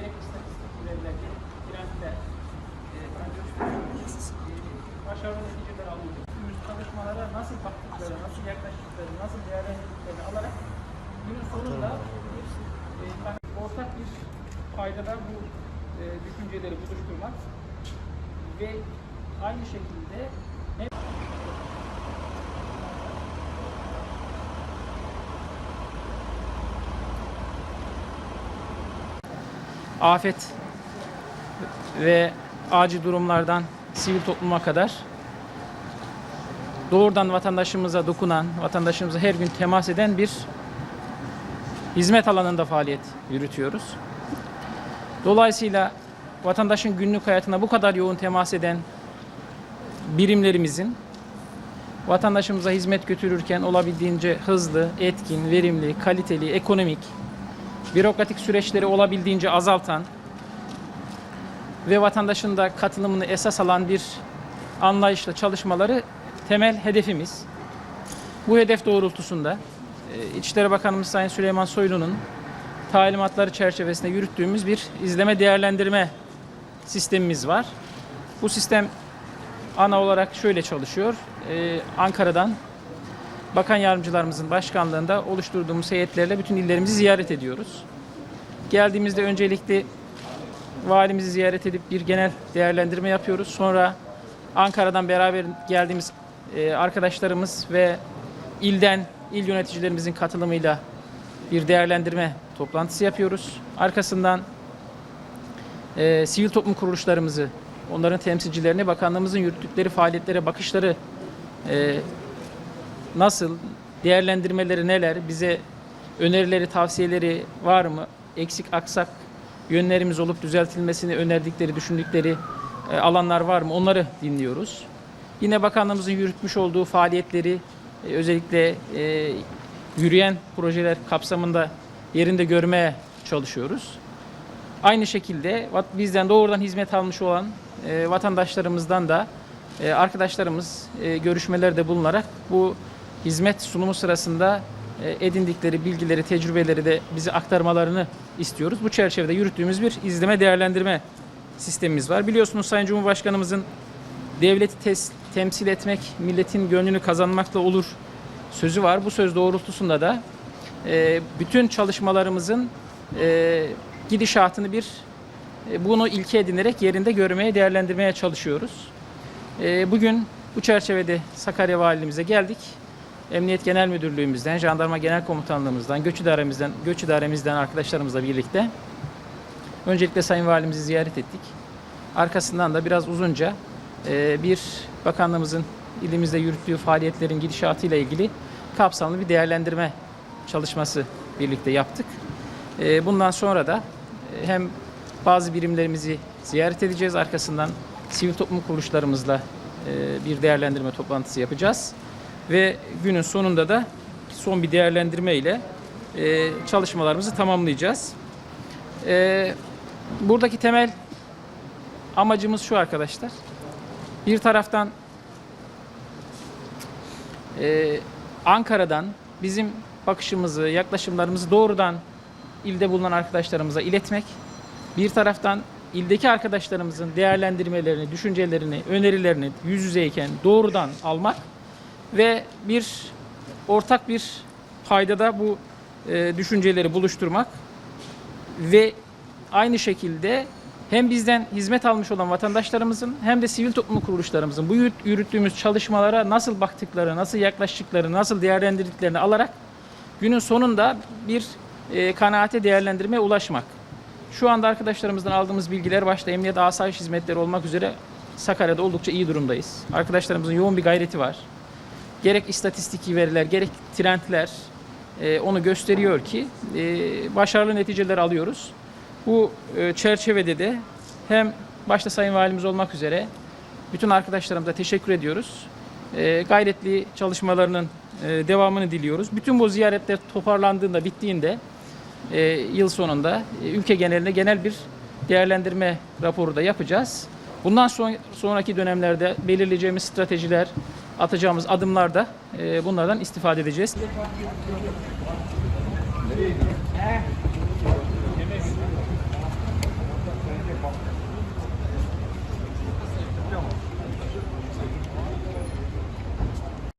gerek istatistik veriler, gerek trendler e, başarılı neticeler alıyoruz. Biz çalışmalara nasıl baktıkları, nasıl yaklaştıkları, nasıl değerlendirdiklerini alarak günün sonunda bir e, ortak bir paydada bu e, düşünceleri buluşturmak ve aynı şekilde hem afet ve acil durumlardan sivil topluma kadar doğrudan vatandaşımıza dokunan, vatandaşımıza her gün temas eden bir hizmet alanında faaliyet yürütüyoruz. Dolayısıyla vatandaşın günlük hayatına bu kadar yoğun temas eden birimlerimizin vatandaşımıza hizmet götürürken olabildiğince hızlı, etkin, verimli, kaliteli, ekonomik, bürokratik süreçleri olabildiğince azaltan ve vatandaşın da katılımını esas alan bir anlayışla çalışmaları temel hedefimiz. Bu hedef doğrultusunda e, İçişleri Bakanımız Sayın Süleyman Soylu'nun talimatları çerçevesinde yürüttüğümüz bir izleme değerlendirme sistemimiz var. Bu sistem ana olarak şöyle çalışıyor. Ee, Ankara'dan bakan yardımcılarımızın başkanlığında oluşturduğumuz heyetlerle bütün illerimizi ziyaret ediyoruz. Geldiğimizde öncelikle valimizi ziyaret edip bir genel değerlendirme yapıyoruz. Sonra Ankara'dan beraber geldiğimiz e, arkadaşlarımız ve ilden il yöneticilerimizin katılımıyla bir değerlendirme toplantısı yapıyoruz. Arkasından e, sivil toplum kuruluşlarımızı, onların temsilcilerini, bakanlığımızın yürüttükleri faaliyetlere bakışları e, nasıl, değerlendirmeleri neler, bize önerileri, tavsiyeleri var mı, eksik aksak yönlerimiz olup düzeltilmesini önerdikleri, düşündükleri e, alanlar var mı onları dinliyoruz. Yine bakanlığımızın yürütmüş olduğu faaliyetleri e, özellikle e, yürüyen projeler kapsamında yerinde görmeye çalışıyoruz. Aynı şekilde bizden doğrudan hizmet almış olan vatandaşlarımızdan da arkadaşlarımız görüşmelerde bulunarak bu hizmet sunumu sırasında e, edindikleri bilgileri, tecrübeleri de bize aktarmalarını istiyoruz. Bu çerçevede yürüttüğümüz bir izleme değerlendirme sistemimiz var. Biliyorsunuz Sayın Cumhurbaşkanımızın devleti tes- temsil etmek, milletin gönlünü kazanmakla olur sözü var. Bu söz doğrultusunda da e, bütün çalışmalarımızın e, gidişatını bir e, bunu ilke edinerek yerinde görmeye, değerlendirmeye çalışıyoruz. E, bugün bu çerçevede Sakarya Valiliğimize geldik. Emniyet Genel Müdürlüğümüzden, Jandarma Genel Komutanlığımızdan, Göç İdaremizden, Göç İdaremizden arkadaşlarımızla birlikte öncelikle Sayın Valimizi ziyaret ettik. Arkasından da biraz uzunca e, bir bakanlığımızın ilimizde yürüttüğü faaliyetlerin gidişatıyla ilgili kapsamlı bir değerlendirme çalışması birlikte yaptık. E, Bundan sonra da e, hem bazı birimlerimizi ziyaret edeceğiz. Arkasından sivil toplum kuruluşlarımızla bir değerlendirme toplantısı yapacağız. Ve günün sonunda da son bir değerlendirme ile e, çalışmalarımızı tamamlayacağız. E, Buradaki temel amacımız şu arkadaşlar. Bir taraftan e, Ankara'dan bizim bakışımızı, yaklaşımlarımızı doğrudan ilde bulunan arkadaşlarımıza iletmek. Bir taraftan ildeki arkadaşlarımızın değerlendirmelerini, düşüncelerini, önerilerini yüz yüzeyken doğrudan almak ve bir ortak bir paydada bu e, düşünceleri buluşturmak ve aynı şekilde hem bizden hizmet almış olan vatandaşlarımızın hem de sivil toplum kuruluşlarımızın bu yürüt- yürüttüğümüz çalışmalara nasıl baktıkları, nasıl yaklaştıkları, nasıl değerlendirdiklerini alarak günün sonunda bir e, kanaate değerlendirmeye ulaşmak. Şu anda arkadaşlarımızdan aldığımız bilgiler başta emniyet asayiş hizmetleri olmak üzere Sakarya'da oldukça iyi durumdayız. Arkadaşlarımızın yoğun bir gayreti var. Gerek istatistiki veriler, gerek trendler e, onu gösteriyor ki e, başarılı neticeler alıyoruz. Bu e, çerçevede de hem başta Sayın Valimiz olmak üzere bütün arkadaşlarımıza teşekkür ediyoruz. E, gayretli çalışmalarının devamını diliyoruz. Bütün bu ziyaretler toparlandığında, bittiğinde yıl sonunda ülke genelinde genel bir değerlendirme raporu da yapacağız. Bundan son, sonraki dönemlerde belirleyeceğimiz stratejiler, atacağımız adımlar da e, bunlardan istifade edeceğiz.